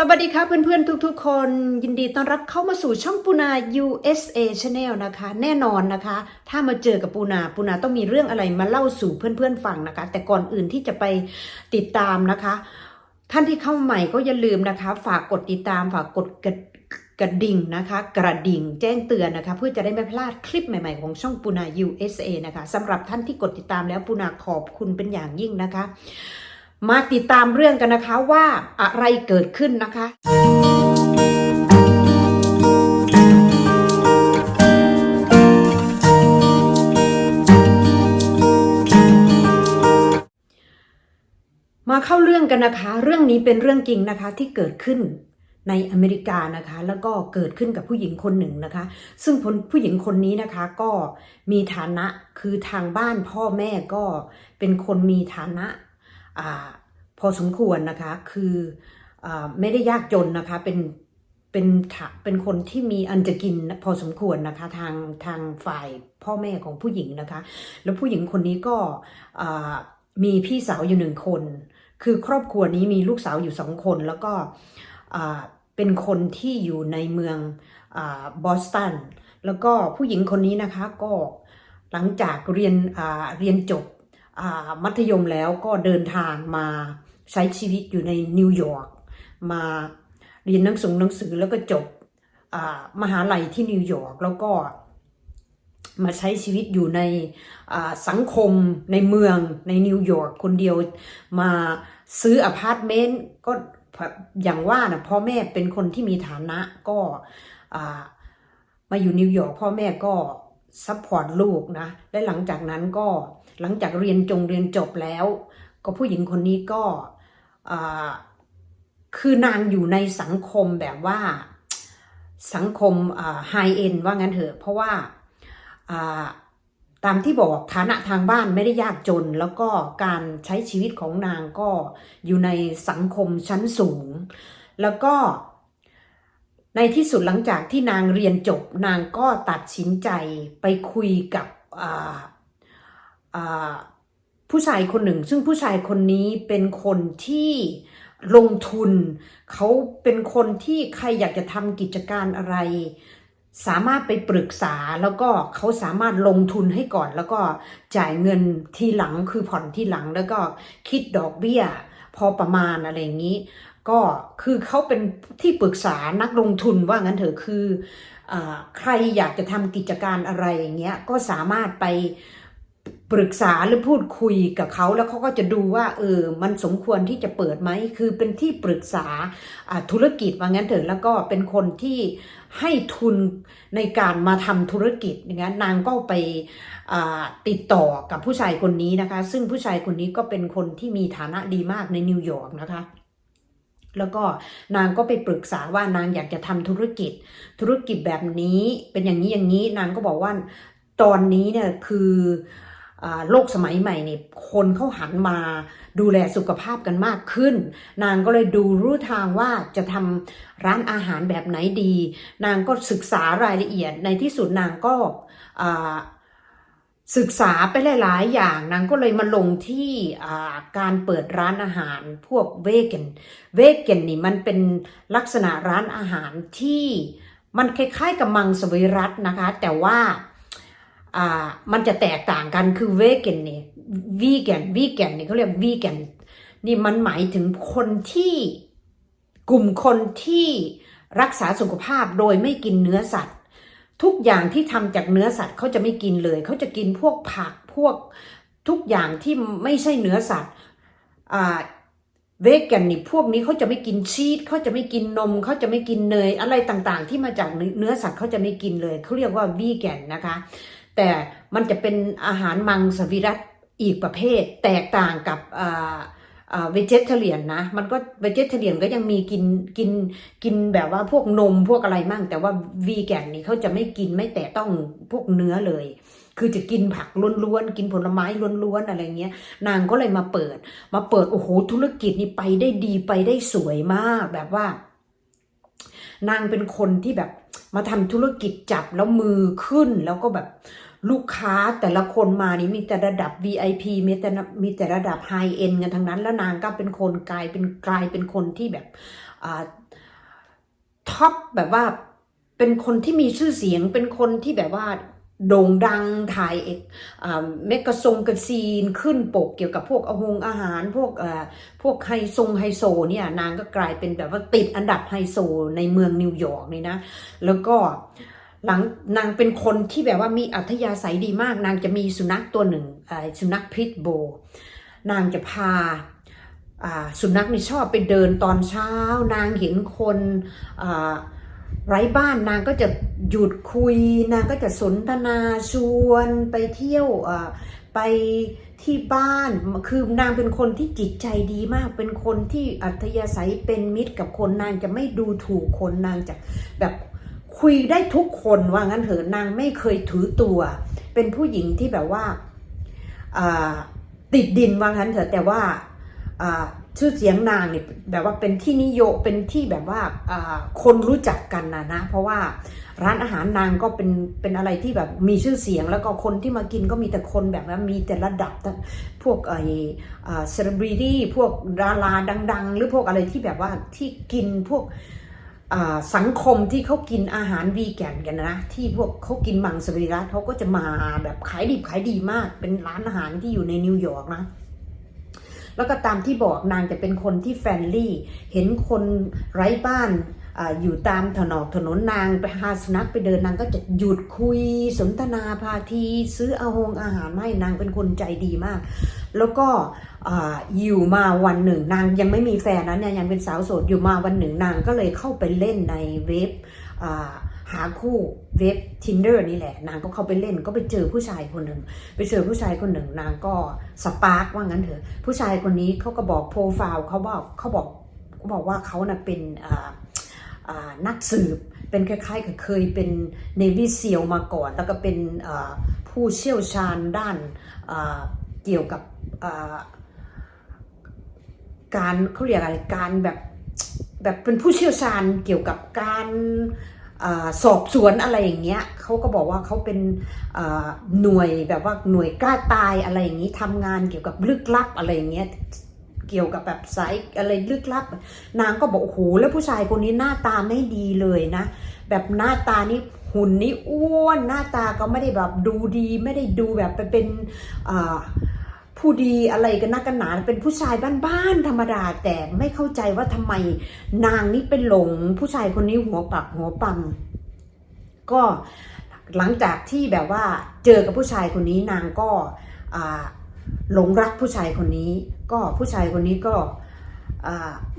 สวัสดีค่ะเพื่อนๆ ทุกๆ คนยินดีต้อนรับเข้ามาสู่ช่องปูนา USA Channel นะคะ แน่นอนนะคะ ถ้ามาเจอกับปูนาปูนาต้องมีเรื่องอะไรมาเล่าสู่เพื่อนๆฟังนะคะ แต่ก่อนอื่นที่จะไปติดตามนะคะ ท่านที่เข้าใหม่ก็อย่าลืมนะคะ ฝากกดติดตามฝากกดกระกระดิ่งนะคะ กระดิ่งแจ้งเตือนนะคะ เพื่อจะได้ไม่พลาดคลิปใหม่ๆ ของช่องปูนา USA นะคะสำหรับท่านที่กดติดตามแล้วปูนาขอบคุณเป็นอย่างยิ่งนะคะ มาติดตามเรื่องกันนะคะว่าอะไรเกิดขึ้นนะคะ มาเข้าเรื่องกันนะคะ เรื่องนี้เป็นเรื่องจริงนะคะที่เกิดขึ้นในอเมริกานะคะ แล้วก็เกิดขึ้นกับผู้หญิงคนหนึ่งนะคะ ซึ่งผู้หญิงคนนี้นะคะก็มีฐานะคือทางบ้านพ่อแม่ก็เป็นคนมีฐานะ อพอสมควรนะคะคืออไม่ได้ยากจนนะคะเป็นเป็นเป็นคนที่มีอันจะกินพอสมควรนะคะทางทางฝ่ายพ่อแม่ของผู้หญิงนะคะ แล้วผู้หญิงคนนี้ก็มีพี่สาวอยู่หนึ่งคน คือครอบครัวนี้มีลูกสาวอยู่สองคนแล้วก็เป็นคนที่อยู่ในเมืองอบอสตันแล้วก็ผู้หญิงคนนี้นะคะก็หลังจากเรียนเรียนจบ มัธยมแล้วก็เดินทางมาใช้ชีวิตอยู่ในนิวยอร์กมาเรียนหนังสือหนังสือแล้วก็จบมหาลัยที่นิวยอร์กแล้วก็มาใช้ชีวิตอยู่ในสังคมในเมืองในนิวยอร์กคนเดียวมาซื้ออพาร์ตเมนต์ก็อย่างว่านะพ่อแม่เป็นคนที่มีฐานะก็มาอยู่นิวยอร์กพ่อแม่ก็ซัพพอร์ตลูกนะและหลังจากนั้นก็ หลังจากเรียนจงเรียนจบแล้ว ก็ผู้หญิงคนนี้ก็คือนางอยู่ในสังคมแบบว่าสังคมไฮเอ็นว่างั้นเถอะ เพราะว่าตามที่บอกฐานะทางบ้านไม่ได้ยากจน แล้วก็การใช้ชีวิตของนางก็อยู่ในสังคมชั้นสูง แล้วก็ในที่สุดหลังจากที่นางเรียนจบ นางก็ตัดสินใจไปคุยกับ ผู้ชายคนหนึ่ง ซึ่งผู้ชายคนนี้เป็นคนที่ลงทุน เขาเป็นคนที่ใครอยากจะทำกิจการอะไร สามารถไปปรึกษาแล้วก็เขาสามารถลงทุนให้ก่อน แล้วก็จ่ายเงินทีหลังคือผ่อนทีหลังแล้วก็คิดดอกเบี้ย พอประมาณอะไรอย่างนี้ ก็คือเขาเป็นที่ปรึกษานักลงทุนว่างั้นเถอะคืออใครอยากจะทำกิจการอะไรอย่างเงี้ยก็สามารถไป ปรึกษาหรือพูดคุยกับเขาแล้วเขาก็จะดูว่าเออมันสมควรที่จะเปิดไหมคือเป็นที่ปรึกษาธุรกิจว่างั้นเถอะแล้วก็เป็นคนที่ให้ทุนในการมาทำธุรกิจอย่างนั้นนางก็ไปติดต่อกับผู้ชายคนนี้นะคะ ซึ่งผู้ชายคนนี้ก็เป็นคนที่มีฐานะดีมากในนิวยอร์กนะคะแล้วก็นางก็ไปปรึกษาว่านางอยากจะทำธุรกิจ ธุรกิจแบบนี้เป็นอย่างนี้อย่างนี้นางก็บอกว่าตอนนี้เนี่ยคือ โลกสมัยใหม่เนี่ยคนเขาหันมาดูแลสุขภาพกันมากขึ้น นางก็เลยดูรู้ทางว่าจะทำร้านอาหารแบบไหนดี นางก็ศึกษารายละเอียดในที่สุดนางก็ศึกษาไปหลาย ๆ อย่างนางก็เลยมาลงที่การเปิดร้านอาหารพวกเวก n เวก n นี่มันเป็นลักษณะร้านอาหารที่มันคล้าย ๆ กับมังสวิรัตนะคะ แต่ว่า อ่ามันจะแตกต่างกันคือเวก n เนี่ยวีแกนวีแกนนี่เขาเรียกวีแกนนี่มันหมายถึงคนที่กลุ่มคนที่รักษาสุขภาพโดยไม่กินเนื้อสัตว์ ทุกอย่างที่ทำจากเนื้อสัตว์เขาจะไม่กินเลย เขาจะกินพวกผักพวกทุกอย่างที่ไม่ใช่เนื้อสัตว์อ่าเวก n นี่พวกนี้เขาจะไม่กินชีสเขาจะไม่กินนมเขาจะไม่กินเนยอะไรต่างๆ ที่มาจากเนื้อสัตว์เขาจะไม่กินเลยเขาเรียกว่าวีแกนนะคะ แต่มันจะเป็นอาหารมังสวิรัตอีกประเภท แตกต่างกับเวเจเทเรียนนะมันก็เวเจเทเรียนก็ยังมีกินกินกินแบบว่าพวกนมพวกอะไรมั่ง แต่ว่าวีแกนนี่เขาจะไม่กินไม่แตะต้องพวกเนื้อเลย คือจะกินผักล้วนๆกินผลไม้ล้วนๆอะไรเงี้ย นางก็เลยมาเปิด มาเปิดโอ้โหธุรกิจนี่ไปได้ดีไปได้สวยมากแบบว่า นางเป็นคนที่แบบมาทำธุรกิจจับแล้วมือขึ้นแล้วก็แบบ ลูกค้าแต่ละคนมานี่มีแต่ระดับ VIP มีแต่มีแต่ระดับ High End กันทั้งนั้น แล้วนางก็เป็นคนกลายเป็นกลายเป็นคนที่แบบท็อปแบบว่าเป็นคนที่มีชื่อเสียงเป็นคนที่แบบว่าโด่งดังถ่ายเอกเมกะซงกระซีนขึ้นปกเกี่ยวกับพวกอาหงอาหาร พวกพวกไฮซงไฮโซเนี่ยนางก็กลายเป็นแบบว่าติดอันดับไฮโซในเมืองนิวยอร์กนี่นะ แล้วก็ หลังนางเป็นคนที่แบบว่ามีอัธยาศัยดีมาก นางจะมีสุนัขตัวหนึ่งสุนัขพิทโบ นางจะพาสุนัขนี่ชอบไปเดินตอนเช้า นางเห็นคนไร้บ้านนางก็จะหยุดคุย นางก็จะสนทนาชวนไปเที่ยวไปที่บ้านคือนางเป็นคนที่จิตใจดีมาก เป็นคนที่อัธยาศัยเป็นมิตรกับคนนางจะไม่ดูถูกคนนางจะแบบ คุยได้ทุกคนว่างั้นเถอะนางไม่เคยถือตัว เป็นผู้หญิงที่แบบว่าติดดินว่างั้นเถอะแต่ว่าชื่อเสียงนางเนี่ยแบบว่าเป็นที่นิยมเป็นที่แบบว่าคนรู้จักกันนะนะ เพราะว่าร้านอาหารนางก็เป็นเป็นอะไรที่แบบมีชื่อเสียงแล้วก็คนที่มากินก็มีแต่คนแบบว่ามีแต่ระดับพวกไอ้เซเลบริตี้พวกดาราดัง ๆ หรือพวกอะไรที่แบบว่าที่กินพวก สังคมที่เขากินอาหารวีแกนกันนะ ที่พวกเขากินมังสวิรัตเขาก็จะมาแบบขายดิบขายดีมาก เป็นร้านอาหารที่อยู่ในนิวยอร์กนะแล้วก็ตามที่บอกนางจะเป็นคนที่แฟรนลี่ เห็นคนไร้บ้านออยู่ตามถนนถนนนางไปหาสุนัขไปเดินนางก็จะหยุดคุยสนทนาพาที ซื้ออาหงอาหารให้นางเป็นคนใจดีมาก แล้วก็ อยู่มาวันหนึ่งนางยังไม่มีแฟนนะเนี่ยยังเป็นสาวโสดอยู่มาวันหนึ่งนางก็เลยเข้าไปเล่นในเว็บหาคู่เว็บ tinder นี่แหละ นางก็เข้าไปเล่นก็ไปเจอผู้ชายคนหนึ่งไปเจอผู้ชายคนหนึ่ง นางก็สปาร์กว่างั้นเถอะ ผู้ชายคนนี้เขาก็บอกโปรไฟล์เขาบอกเขาบอกเขาบอกว่าเขาน่ะเป็นนักสืบเป็นคล้ายๆกับเคยเป็นเนวิเซียลมาก่อน แล้วก็เป็นผู้เชี่ยวชาญด้านเกี่ยวกับ การเขาเรียกอะไรการแบบแบบเป็นผู้เชี่ยวชาญเกี่ยวกับการสอบสวนอะไรอย่างเงี้ยเขาก็บอกว่าเขาเป็นหน่วยแบบว่าหน่วยกล้าตายอะไรอย่างนี้ทำงานเกี่ยวกับลึกลับอะไรอย่างเงี้ยเกี่ยวกับแบบสายอะไรลึกลับ นางก็บอกโอ้โหแล้วผู้ชายคนนี้หน้าตาไม่ดีเลยนะ แบบหน้าตานี่หุ่นนี่อ้วนหน้าตาก็ไม่ได้แบบดูดี ไม่ได้ดูแบบไปเป็น ผู้ดีอะไรกันนักกันหนาเป็นผู้ชายบ้านๆธรรมดา แต่ไม่เข้าใจว่าทำไมนางนี่เป็นหลง ผู้ชายคนนี้หัวปักหัวปั๊มก็หลังจากที่แบบว่าเจอกับผู้ชายคนนี้นางก็หลงรักผู้ชายคนนี้ ก็ผู้ชายคนนี้ก็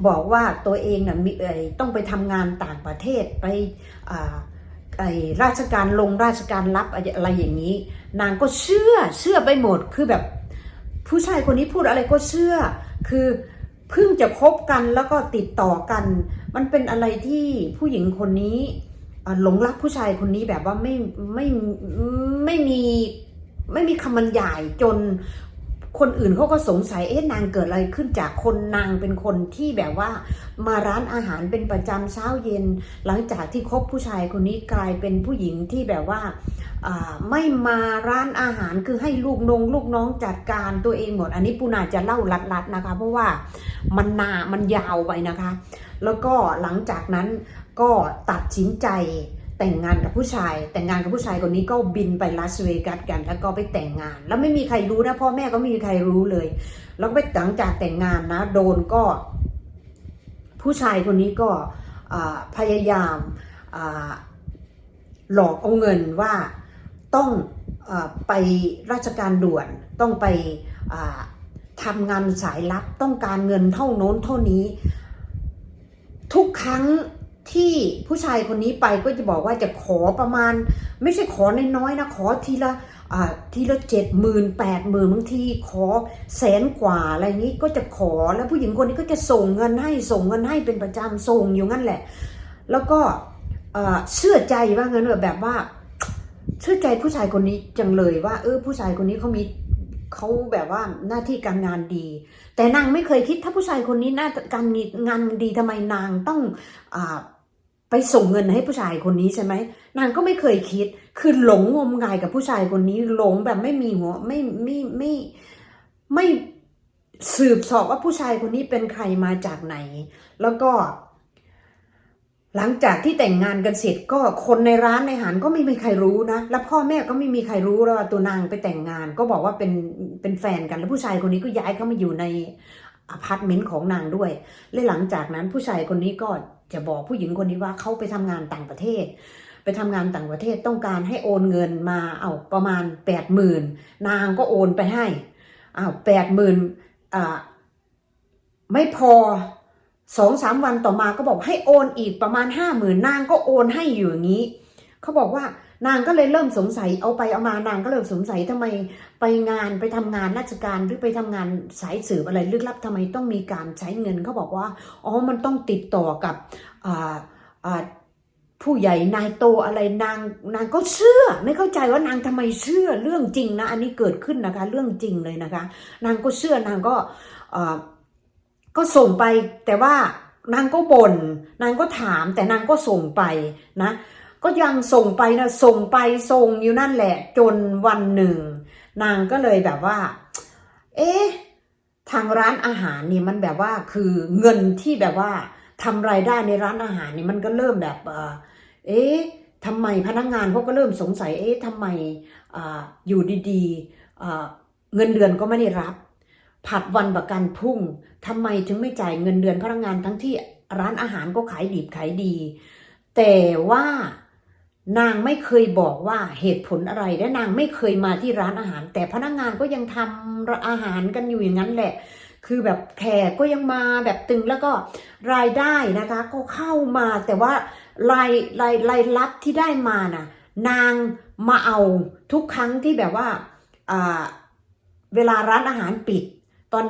บอกว่าตัวเองนะมีต้องไปทำงานต่างประเทศไปไอราชการลงราชการรับอะไรอย่างนี้ นางก็เชื่อเชื่อไปหมดคือแบบ ผู้ชายคนนี้พูดอะไรก็เชื่อ คือเพิ่งจะคบกันแล้วก็ติดต่อกัน มันเป็นอะไรที่ผู้หญิงคนนี้หลงรักผู้ชายคนนี้แบบว่าไม่ไม่ไม่มีไม่มีคำบรรยายจน คนอื่นเขาก็สงสัยเอ๊ะนางเกิดอะไรขึ้นจากคนนางเป็นคนที่แบบว่า มาร้านอาหารเป็นประจำเช้าเย็น หลังจากที่คบผู้ชายคนนี้กลายเป็นผู้หญิงที่แบบว่าไม่มาร้านอาหารคือให้ลูกนงลูกน้องจัดการตัวเองหมด อันนี้ปูนาจะเล่าลัดๆนะคะ เพราะว่ามันนามันยาวไปนะคะ แล้วก็หลังจากนั้นก็ตัดสินใจ แต่งงานกับผู้ชาย แต่งงานกับผู้ชายคนนี้ก็บินไปลาสเวกัสกัน แล้วก็ไปแต่งงาน แล้วไม่มีใครรู้นะพ่อแม่ก็ไม่มีใครรู้เลย แล้วไปหลังจากแต่งงานนะ โดนก็ ผู้ชายคนนี้ก็พยายามหลอกเอาเงินว่าต้องอไปราชการด่วนต้องไปทำงานสายลับต้องการเงินเท่าโน้นเท่านี้ ทุกครั้ง ที่ผู้ชายคนนี้ไปก็จะบอกว่าจะขอประมาณ ไม่ใช่ขอน้อยๆนะขอทีละทีละเจ็ดหมื่นแปดหมื่นบางทีขอแสนกว่าอะไรนี้ก็จะขอแล้วผู้หญิงคนนี้ก็จะส่งเงินให้ส่งเงินให้เป็นประจำส่งอยู่งั้นแหละ แล้วก็เชื่อใจว่าเงินแบบว่า เชื่อใจผู้ชายคนนี้จังเลยว่า เออผู้ชายคนนี้เขามีเขาแบบว่าหน้าที่การงานดี แต่นางไม่เคยคิดถ้าผู้ชายคนนี้หน้าการงานดีทำไมนางต้องอ ไปส่งเงินให้ผู้ชายคนนี้ใช่ไหมนางก็ไม่เคยคิด คือหลงงมงายกับผู้ชายคนนี้หลงแบบไม่มีหัวไม่ไม่ไม่ไม่สืบสอบว่าผู้ชายคนนี้เป็นใครมาจากไหน แล้วก็ หลังจากที่แต่งงานกันเสร็จก็คนในร้านในหารก็ไม่มีใครรู้นะ แล้วพ่อแม่ก็ไม่มีใครรู้แล้วตัวนางไปแต่งงาน ก็บอกว่าเป็นเป็นแฟนกันแล้วผู้ชายคนนี้ก็ย้ายเข้ามาอยู่ใน อพาร์ตเมนต์ของนางด้วย และหลังจากนั้นผู้ชายคนนี้ก็จะบอกผู้หญิงคนนี้ว่าเขาไปทำงานต่างประเทศ ไปทำงานต่างประเทศต้องการให้โอนเงินมาเอาประมาณแปดหมื่นนางก็โอนไปให้อ้าวแปดหมื่นอ่าไม่พอสองสามวันต่อมาก็บอกให้โอนอีกประมาณห้าหมื่นนางก็โอนให้อยู่อย่างนี้ เขาบอกว่านางก็เลยเริ่มสงสัยเอาไปเอามานางก็เริ่มสงสัยทำไมไปงานไปทำงานราชการหรือไปทำงานสายสืบอะไรลึกลับทำไมต้องมีการใช้เงินเขาบอกว่าอ๋อมันต้องติดต่อกับผู้ใหญ่นายโตอะไรนางนางก็เชื่อ ไม่เข้าใจว่านางทำไมเชื่อเรื่องจริงนะ อันนี้เกิดขึ้นนะคะ เรื่องจริงเลยนะคะ นางก็เชื่อนางก็ก็ส่งไปแต่ว่านางก็บน่นนางก็ถามแต่นางก็ส่งไปนะ ก็ยังส่งไปนะส่งไปส่งอยู่นั่นแหละ จนวันหนึ่ง นางก็เลยแบบว่า เอ๊ะทางร้านอาหารนี่มันแบบว่าคือเงินที่แบบว่าทำรายได้ในร้านอาหารนี่มันก็เริ่มแบบเอ๊ะทำไมพนักงานเขาก็เริ่มสงสัยเอ๊ะทำไมออยู่ดีๆเงินเดือนก็ไม่ได้รับ ผัดวันประกันพรุ่งทำไมถึงไม่จ่ายเงินเดือนพนักงานทั้งที่ร้านอาหารก็ขายดีขายดี แต่ว่า นางไม่เคยบอกว่าเหตุผลอะไรและนางไม่เคยมาที่ร้านอาหาร แต่พนักงานก็ยังทำอาหารกันอยู่อย่างนั้นแหละ คือแบบแขกก็ยังมาแบบตึงแล้วก็รายได้นะคะ ก็เข้ามาแต่ว่ารายรายรายรับที่ได้มาน่ะ นางมาเอาทุกครั้งที่แบบว่าเวลาร้านอาหารปิด ตอน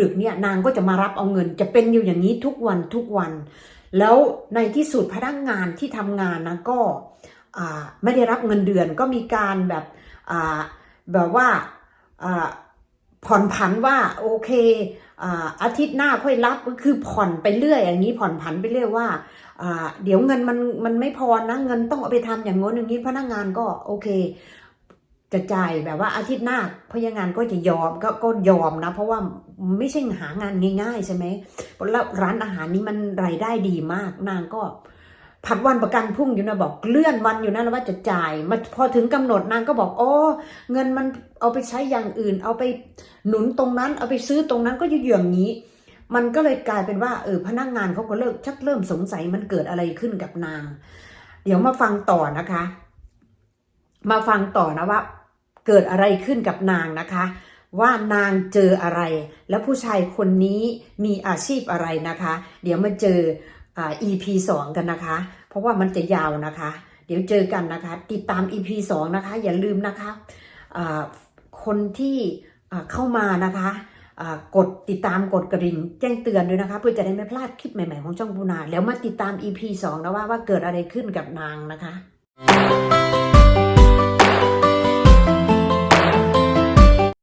ดึกๆเนี่ยนางก็จะมารับเอาเงิน จะเป็นอยู่อย่างนี้ทุกวันทุกวัน แล้วในที่สุดพนักงานที่ทำงานนะก็ ไม่ได้รับเงินเดือนก็มีการแบบแบบว่าผ่อนผันว่าโอเคอาทิตย์หน้าค่อยรับก็คือผ่อนไปเรื่อยอย่างนี้ผ่อนผันไปเรื่อยว่าเดี๋ยวเงินมันมันไม่พอนะเงินต้องเอาไปทำอย่างง้นอย่างนี้พนักงานก็โอเคจะจ่ายแบบว่าอาทิตย์หน้าพนักงานก็จะยอมก็ก็ยอมนะ เพราะว่าไม่ใช่หางานง่าย ๆ ใช่ไหมแล้วร้านอาหารนี้มันรายได้ดีมากนางก็ ผัดวันประกันพรุ่งอยู่นะบอกเลื่อนวันอยู่นะแล้วว่าจะจ่ายมาพอถึงกำหนดนางก็บอกโอ๋อเงินมันเอาไปใช้อย่างอื่น เอาไปหนุนตรงนั้น เอาไปซื้อตรงนั้นก็อยู่อย่างนี้ มันก็เลยกลายเป็นว่าเออพนักงานเขาก็เลิกชักเริ่มสงสัยมันเกิดอะไรขึ้นกับนาง เดี๋ยวมาฟังต่อนะคะ มาฟังต่อนะว่า เกิดอะไรขึ้นกับนางนะคะ ว่านางเจออะไร แล้วผู้ชายคนนี้มีอาชีพอะไรนะคะ เดี๋ยวมาเจอ EP 2 กันนะคะ เพราะว่ามันจะยาวนะคะ เดี๋ยวเจอกันนะคะ ติดตาม EP 2 นะคะ อย่าลืมนะคะคนที่เข้ามานะคะกดติดตามกดกระดิ่งแจ้งเตือนด้วยนะคะ เพื่อจะได้ไม่พลาดคลิปใหม่ๆของช่องบูนา แล้วมาติดตาม EP 2 นะว่าว่าเกิดอะไรขึ้นกับนางนะคะ